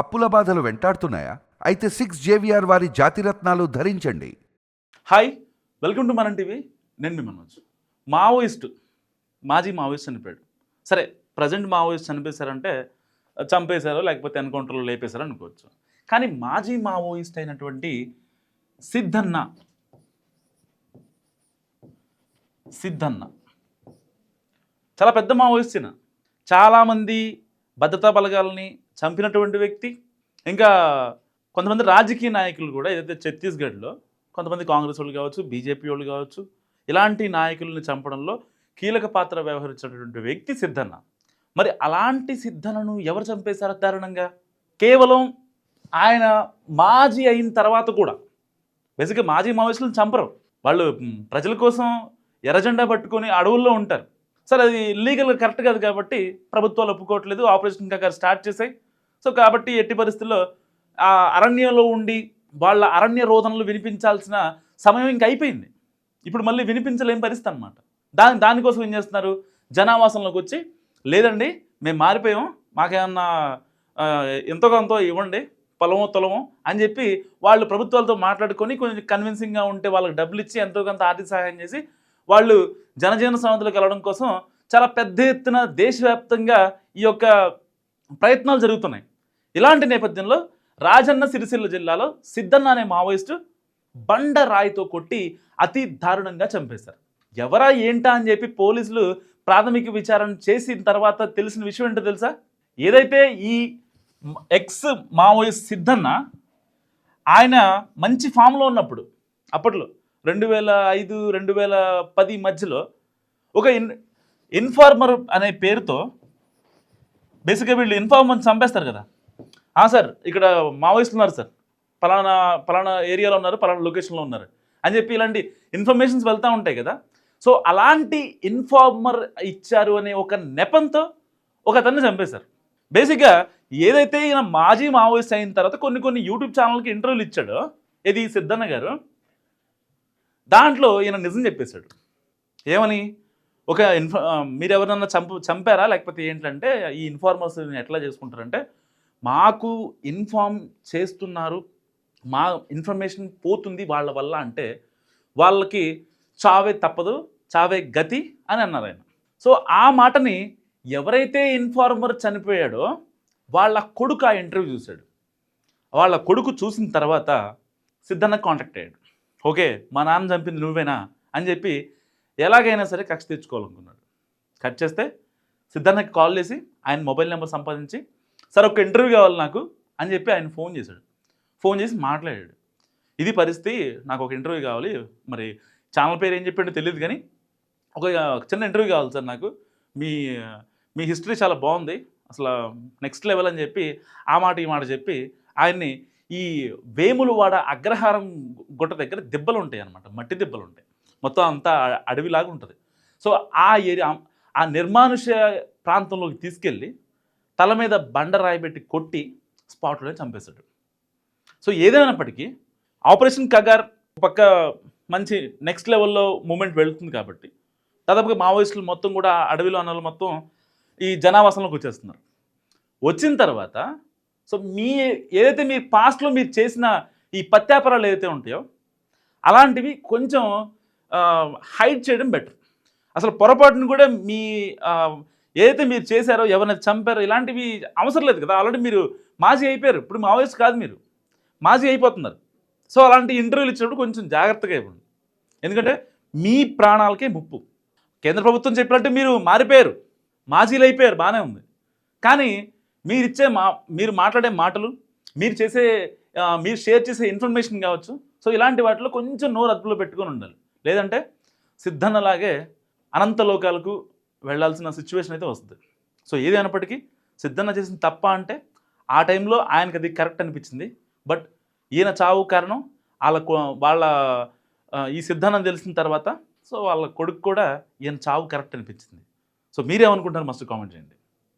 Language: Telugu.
అప్పుల బాధలు వెంటాడుతున్నాయా? అయితే సిక్స్ జేవిఆర్ వారి జాతిరత్నాలు ధరించండి. Hi welcome to Manam TV నేను మీ మనోజ్. మావోయిస్ట్ మాజీ మావోయిస్ట్ చనిపోయాడు. సరే ప్రజెంట్ మావోయిస్ట్ చనిపేశారంటే చంపేశారో లేకపోతే ఎన్కౌంటర్లో లేపేశారో అనుకోవచ్చు. కానీ మాజీ మావోయిస్ట్ అయినటువంటి సిద్ధన్న సిద్ధన్న చాలా పెద్ద మావోయిస్ట్ ఈయన చాలామంది భద్రతా బలగాలని చంపినటువంటి వ్యక్తి ఇంకా కొంతమంది రాజకీయ నాయకులు కూడా ఏదైతే ఛత్తీస్గఢ్లో కొంతమంది కాంగ్రెస్ వాళ్ళు కావచ్చు బీజేపీ వాళ్ళు కావచ్చు ఇలాంటి నాయకుల్ని చంపడంలో కీలక పాత్ర వ్యవహరించినటువంటి వ్యక్తి సిద్ధన్న. మరి అలాంటి సిద్ధనను ఎవరు చంపేశారు దారుణంగా? కేవలం ఆయన మాజీ అయిన తర్వాత కూడా. బేసిక్గా మాజీ మావోయిస్టులను చంపరు. వాళ్ళు ప్రజల కోసం ఎర్రజెండా పట్టుకొని అడవుల్లో ఉంటారు. సరే అది లీగల్గా కరెక్ట్ కాదు కాబట్టి ప్రభుత్వాలు ఒప్పుకోవట్లేదు ఆపరేషన్ ఇంకా స్టార్ట్ చేశాయి. సో కాబట్టి ఎట్టి పరిస్థితుల్లో ఆ అరణ్యంలో ఉండి వాళ్ళ అరణ్య రోదనలు వినిపించాల్సిన సమయం ఇంక అయిపోయింది. ఇప్పుడు మళ్ళీ వినిపించలేని పరిస్థితి అనమాట దాని దానికోసం ఏం చేస్తున్నారు? జనావాసంలోకి వచ్చి లేదండి మేము మారిపోయాం మాకేమన్నా ఎంతో కొంత ఇవ్వండి పొలమో తొలమో అని చెప్పి వాళ్ళు ప్రభుత్వాలతో మాట్లాడుకొని కొంచెం కన్విన్సింగ్గా ఉంటే వాళ్ళకి డబ్బులు ఇచ్చి ఎంతో కొంత ఆర్థిక సహాయం చేసి వాళ్ళు జనజీవన సమితులు కలవడం కోసం చాలా పెద్ద ఎత్తున దేశవ్యాప్తంగా ఈ యొక్క ప్రయత్నాలు జరుగుతున్నాయి. ఇలాంటి నేపథ్యంలో రాజన్న సిరిసిల్ల జిల్లాలో సిద్ధన్న అనే మావోయిస్టు బండ రాయితో కొట్టి అతి దారుణంగా చంపేశారు. ఎవరా ఏంటా అని చెప్పి పోలీసులు ప్రాథమిక విచారణ చేసిన తర్వాత తెలిసిన విషయం ఏంటో తెలుసా? ఏదైతే ఈ ఎక్స్ మావోయిస్ట్ సిద్ధన్న ఆయన మంచి ఫామ్లో ఉన్నప్పుడు అప్పట్లో రెండు వేల ఐదు రెండు వేల పది మధ్యలో ఒక ఇన్ ఇన్ఫార్మర్ అనే పేరుతో బేసిక్గా వీళ్ళు ఇన్ఫార్మర్ చంపేస్తారు కదా. ఆ సార్ ఇక్కడ మావోయిస్టులు ఉన్నారు సార్. పలానా పలానా ఏరియాలో ఉన్నారు పలానా లొకేషన్లో ఉన్నారు. అని చెప్పి ఇలాంటి ఇన్ఫర్మేషన్స్ వెళ్తూ ఉంటాయి కదా. సో అలాంటి ఇన్ఫార్మర్ ఇచ్చారు అనే ఒక నెపంతో ఒక అతన్ని చంపేశారు. బేసిక్గా ఏదైతే ఈయన మాజీ మావోయిస్ట్ అయిన తర్వాత కొన్ని కొన్ని యూట్యూబ్ ఛానల్కి ఇంటర్వ్యూలు ఇచ్చాడో ఇది సిద్ధన్న గారు దాంట్లో ఈయన నిజం చెప్పేశాడు. ఏమని? ఒక ఇన్ఫ మీరు ఎవరన్నా చంపు చంపారా? లేకపోతే ఏంటంటే ఈ ఇన్ఫార్మర్స్ ఎట్లా చేసుకుంటారంటే మాకు ఇన్ఫార్మ్ చేస్తున్నారు మా ఇన్ఫర్మేషన్ పోతుంది వాళ్ళ వల్ల అంటే వాళ్ళకి చావే తప్పదు చావే గతి అని అన్నారు ఆయన. సో ఆ మాటని ఎవరైతే ఇన్ఫార్మర్ చనిపోయాడో వాళ్ళ కొడుకు ఆ ఇంటర్వ్యూ చూశాడు. వాళ్ళ కొడుకు చూసిన తర్వాత సిద్ధన్న కాంటాక్ట్ అయ్యాడు. ఓకే మా నాన్న చంపింది నువ్వేనా? అని చెప్పి ఎలాగైనా సరే కక్ష తెచ్చుకోవాలనుకున్నాడు కట్ చేస్తే సిద్ధార్థకి కాల్ చేసి ఆయన మొబైల్ నెంబర్ సంపాదించి సార్ ఒక ఇంటర్వ్యూ కావాలి నాకు అని చెప్పి ఆయన ఫోన్ చేశాడు. ఫోన్ చేసి మాట్లాడాడు. ఇది పరిస్థితి నాకు ఒక ఇంటర్వ్యూ కావాలి. మరి ఛానల్ పేరు ఏం చెప్పాడో తెలియదు కానీ ఒక చిన్న ఇంటర్వ్యూ కావాలి సార్ నాకు. మీ మీ హిస్టరీ చాలా బాగుంది. అసలు నెక్స్ట్ లెవెల్ అని చెప్పి ఆ మాట ఈ మాట చెప్పి ఆయన్ని ఈ వేములవాడ అగ్రహారం గుట్ట దగ్గర దెబ్బలు ఉంటాయి అన్నమాట మట్టి దెబ్బలు ఉంటాయి మొత్తం అంతా అడవిలాగా ఉంటుంది. సో ఆ ఏరియా ఆ నిర్మానుష ప్రాంతంలోకి తీసుకెళ్ళి తల మీద బండ రాయి పెట్టి కొట్టి స్పాట్లోనే చంపేశాడు. సో ఏదైనప్పటికీ ఆపరేషన్ కగార్ పక్క మంచి నెక్స్ట్ లెవెల్లో మూమెంట్ వెళుతుంది కాబట్టి దాదాపుగా మావోయిస్టులు మొత్తం కూడా అడవిలో అన్నలు మొత్తం ఈ జనావాసంలోకి వచ్చేస్తున్నారు. వచ్చిన తర్వాత సో మీ ఏదైతే మీ పాస్ట్లో మీరు చేసిన ఈ పత్యాపరాలు ఏదైతే ఉంటాయో అలాంటివి కొంచెం హైడ్ చేయడం బెటర్. అసలు పొరపాటును కూడా మీ ఏదైతే మీరు చేశారో ఎవరైనా చంపారో ఇలాంటివి అవసరం లేదు కదా. ఆల్రెడీ మీరు మాజీ అయిపోయారు. ఇప్పుడు మావోయిస్ట్ కాదు మీరు. మాజీ అయిపోతున్నారు. సో అలాంటి ఇంటర్వ్యూలు ఇచ్చినప్పుడు కొంచెం జాగ్రత్తగా ఇవ్వండి. ఎందుకంటే మీ ప్రాణాలకే ముప్పు. కేంద్ర ప్రభుత్వం చెప్పినట్టు మీరు మారిపోయారు. మాజీలు అయిపోయారు. బాగానే ఉంది. కానీ మీరిచ్చే మా మీరు మాట్లాడే మాటలు మీరు చేసే మీరు షేర్ చేసే ఇన్ఫర్మేషన్ కావచ్చు. సో ఇలాంటి వాటిలో కొంచెం నోరు అదుపులో పెట్టుకొని ఉండాలి. లేదంటే సిద్ధన్నలాగే అనంత లోకాలకు వెళ్ళాల్సిన సిచ్యువేషన్ అయితే వస్తుంది. సో ఏది అయినప్పటికీ సిద్ధన్న చేసిన తప్ప అంటే ఆ టైంలో ఆయనకి అది కరెక్ట్ అనిపించింది. బట్ ఈయన చావు కారణం వాళ్ళ వాళ్ళ ఈ సిద్ధాంతం తెలిసిన తర్వాత సో వాళ్ళ కొడుకు కూడా ఈయన చావు కరెక్ట్ అనిపించింది. సో మీరేమనుకుంటారు మస్తు కామెంట్ చేయండి.